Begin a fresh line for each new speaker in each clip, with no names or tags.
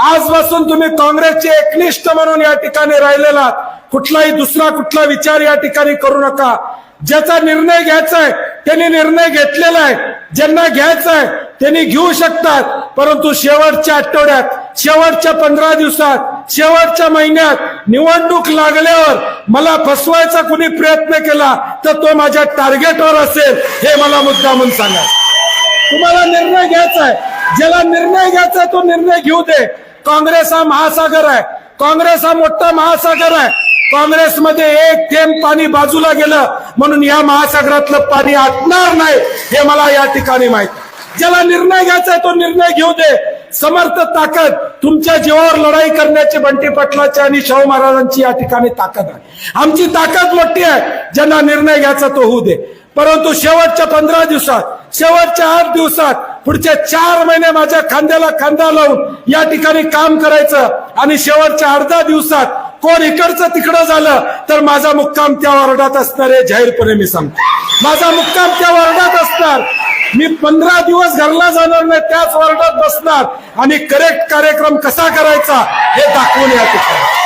आजपासून तुम्ही काँग्रेसचे एकनिष्ठ म्हणून या ठिकाणी राहिलेला कुठलाही दुसरा कुठला विचार या ठिकाणी करू नका. ज्याचा निर्णय घ्यायचा आहे त्यांनी निर्णय घेतलेला आहे. ज्यांना घ्यायचा आहे त्यांनी घेऊ शकतात. परंतु शेवटच्या आठवड्यात शेवटच्या पंधरा दिवसात शेवटच्या महिन्यात निवडणूक लागल्यावर मला फसवायचा कुणी प्रयत्न केला तर तो माझ्या टार्गेटवर असेल हे मला मुद्दा म्हणून सांगा. तुम्हाला निर्णय घ्यायचा आहे. ज्याला निर्णय घ्यायचा तो निर्णय घेऊ दे. काँग्रेस हा महासागर आहे. काँग्रेस हा मोठा महासागर आहे. काँग्रेसमध्ये एक थेंब पाणी बाजूला गेलं म्हणून या महासागरातलं पाणी आटणार नाही हे मला या ठिकाणी माहीत. ज्याला निर्णय घ्यायचा तो निर्णय घेऊ दे. समर्थ ताकद तुमच्या जीवावर लढाई करण्याची बंटी पटलाची आणि शाहू महाराजांची या ठिकाणी ताकद आहे. आमची ताकद मोठी आहे ज्यांना निर्णय घ्यायचा तो होऊ दे. परंतु शेवटच्या पंधरा दिवसात शेवटच्या आठ दिवसात पुढचे चार महिने माझ्या खांद्याला खांदा लावून या ठिकाणी काम करायचं आणि शेवटच्या अर्धा दिवसात कोण इकडचं तिकडं झालं तर माझा मुक्काम त्या वार्डात असणार आहे जाहीरपणे मी सांगतो. माझा मुक्काम त्या वार्डात असणार. मी पंधरा दिवस घरला जाणार नाही त्याच वार्डात बसणार. आणि करेक्ट कार्यक्रम कसा करायचा हे दाखवून या ठिकाणी.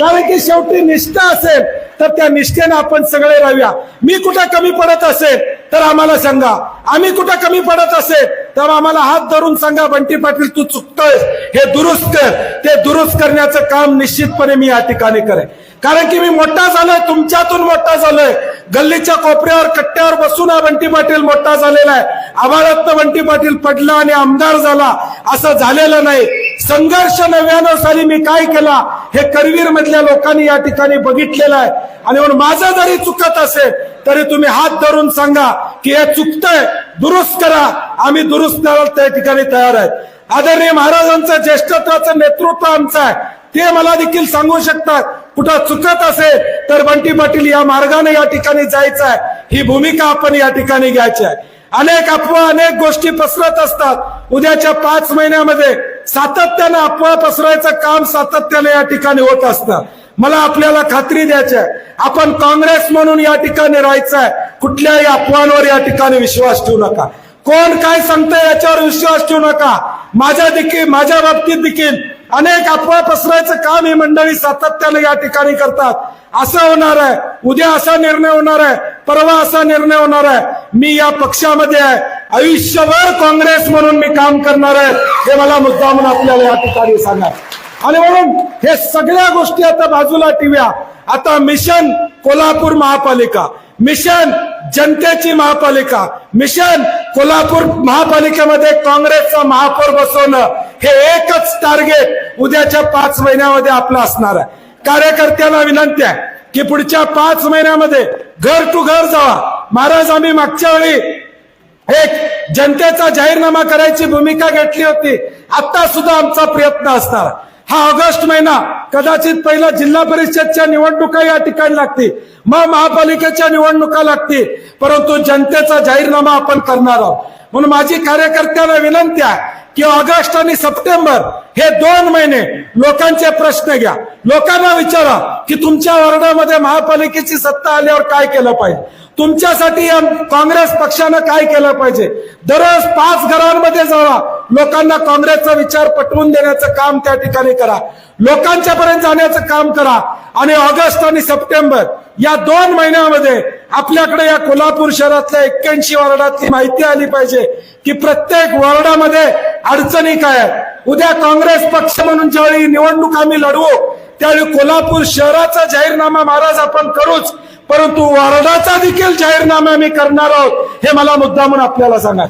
कारण की शेवटी निष्ठा असेल तर त्या निष्ठेने आपण सगळे राहूया. मी कुठं कमी पडत असेल तर आम्हाला सांगा आम्ही कुठं कमी पडत असेल तर आम्हाला हात धरून सांगा बंटी पाटील तू चुकतोय हे दुरुस्त कर. ते दुरुस्त करण्याचं काम निश्चितपणे मी या ठिकाणी करेन. कारण की मी मोठा झालोय तुमच्यातून मोठा झालोय. गल्लीच्या कोपऱ्यावर कट्ट्यावर बसून हा बंटी पाटील मोठा झालेला आहे. आम्हाला बंटी पाटील पडला आणि आमदार झाला असं झालेलं नाही. संघर्ष नव्याण्णव साली मी काय केला हे करवीर मधल्या लोकांनी या ठिकाणी बघितलेलं आहे. आणि म्हणून माझं जरी चुकत असेल तरी तुम्ही हात धरून सांगा की हे चुकतंय. दुरुस्त करा. आम्ही दुरुस्त करायला त्या ठिकाणी तयार आहेत. आदरणीय महाराजांचं ज्येष्ठत्वाचं नेतृत्व आमचं आहे. ते मला देखील सांगू शकतात. कुठं चुकत असेल तर बंटी पाटील या मार्गाने या ठिकाणी जायचं आहे. ही भूमिका आपण या ठिकाणी घ्यायची आहे. अनेक अफवा अनेक गोष्टी पसरत असतात. उद्याच्या पाच महिन्यामध्ये सातत्यानं अफवा पसरायचं काम सातत्याने या ठिकाणी होत असतं. मला आपल्याला खात्री द्यायची आहे आपण काँग्रेस म्हणून या ठिकाणी राहायचं आहे कुठल्याही अफवांवर या ठिकाणी विश्वास ठेवू नका. कोण काय सांगतंय याच्यावर विश्वास ठेवू नका. माझ्या देखील माझ्या बाबतीत देखील अनेक अफवा पसरायचं काम ही मंडळी सातत्याने या ठिकाणी करतात. असं होणार आहे. उद्या असा निर्णय होणार आहे. परवा असा निर्णय होणार आहे. मी या पक्षामध्ये आहे. आयुष्यभर काँग्रेस म्हणून मी काम करणार आहे. हे मला मुद्दा म्हणून आपल्याला या ठिकाणी सांगा. आणि म्हणून हे सगळ्या गोष्टी आता बाजूला ठेवूया. आता मिशन कोल्हापूर महापालिका. मिशन जनतेची महापालिका. मिशन कोल्हापूर महापालिकेमध्ये काँग्रेसचा महापौर बसवणं हे एकच टार्गेट उद्याच्या पाच महिन्यामध्ये आपलं असणार आहे. कार्यकर्त्यांना विनंती आहे की पुढच्या पाच महिन्यामध्ये घर टू घर जावा. महाराज आम्ही मागच्या वेळी एक जनतेचा जाहीरनामा करायची भूमिका घेतली होती. आता सुद्धा आमचा प्रयत्न असणार हा ऑगस्ट महिना कदाचित पहिला जिल्हा परिषदच्या निवडणुका या ठिकाणी लागतील मग महापालिकेच्या निवडणुका लागतील परंतु जनतेचा जाहीरनामा आपण करणार आहोत. म्हणून माझी कार्यकर्त्यांना विनंती आहे की ऑगस्ट आणि सप्टेंबर हे दोन महिने लोकांचे प्रश्न घ्या. लोकांना विचारा की तुमच्या वार्डामध्ये महापालिकेची सत्ता आल्यावर काय केलं पाहिजे? तुमच्यासाठी काँग्रेस पक्षानं काय केलं पाहिजे? दररोज पाच घरांमध्ये जावा. लोकांना काँग्रेसचा विचार पटवून देण्याचं काम त्या ठिकाणी करा. लोकांच्या पर्यंत जाण्याचं काम करा. आणि ऑगस्ट आणि सप्टेंबर या दोन महिन्यामध्ये आपल्याकडे या कोल्हापूर शहरातल्या एक्क्याऐंशी वार्डातली माहिती आली पाहिजे. की प्रत्येक वॉर्डामध्ये अडचणी काय आहेत? उद्या काँग्रेस पक्ष म्हणून ज्यावेळी निवडणूक आम्ही लढवू त्यावेळी कोल्हापूर शहराचा जाहीरनामा महाराज आपण करूच परंतु वार्डाचा देखील जाहीरनामा आम्ही करणार आहोत हे मला मुद्दा म्हणून आपल्याला सांगा.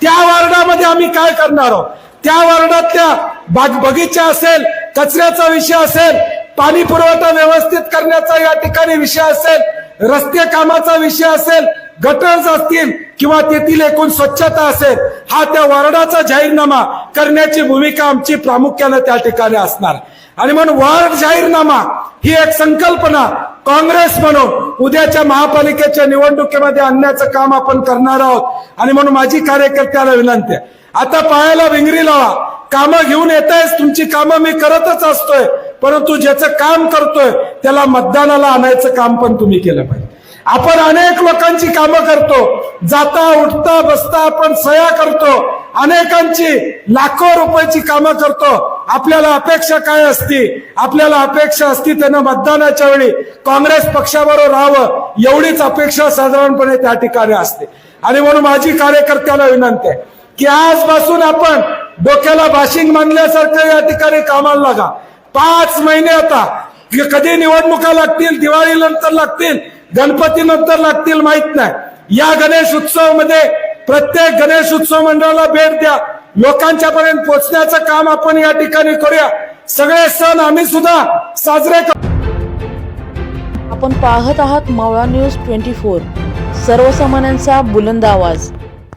त्या वार्डामध्ये आम्ही काय करणार आहोत? त्या वार्डातल्या बाग बगीचा असेल कचऱ्याचा विषय असेल पाणी पुरवठा व्यवस्थित करण्याचा या ठिकाणी विषय असेल रस्ते कामाचा विषय असेल गटर्स असतील किंवा तेथील एकूण स्वच्छता असेल हा त्या वार्डाचा जाहीरनामा करण्याची भूमिका आमची प्रामुख्यानं त्या ठिकाणी असणार. आणि म्हणून वार्ड जाहीरनामा ही एक संकल्पना काँग्रेस म्हणून उद्याच्या महापालिकेच्या निवडणुकीमध्ये आणण्याचं काम आपण करणार आहोत. आणि म्हणून माझी कार्यकर्त्याला विनंती आहे. आता पायाला विंगरी लावा. कामं घेऊन येत तुमची कामं मी करतच असतोय परंतु ज्याचं काम करतोय त्याला मतदानाला आणायचं काम पण तुम्ही केलं पाहिजे. आपण अनेक लोकांची कामं करतो जाता उठता बसता आपण सया करतो. अनेकांची लाखो रुपयाची कामं करतो. आपल्याला अपेक्षा काय असती? आपल्याला अपेक्षा असती त्यांना मतदानाच्या वेळी काँग्रेस पक्षाबरोबर राहावं एवढीच अपेक्षा साधारणपणे त्या ठिकाणी असते. आणि म्हणून माझी कार्यकर्त्याला विनंती आहे की आजपासून आपण डोक्याला भाषिंग मानल्यासारखं या ठिकाणी कामाला लागा. पाच महिने आता कधी निवडणुका लागतील दिवाळी नंतर लागतील गणपती नंतर लागतील माहीत नाही. या गणेश उत्सवमध्ये प्रत्येक गणेश उत्सव मंडळाला भेट द्या. लोकांच्या पर्यंत पोहोचण्याचं काम आपण या ठिकाणी करूया. सगळे सण आम्ही सुद्धा साजरे करू
आपण पाहत आहात मावळा न्यूज ट्वेंटी फोर. सर्वसामान्यांचा बुलंद आवाज.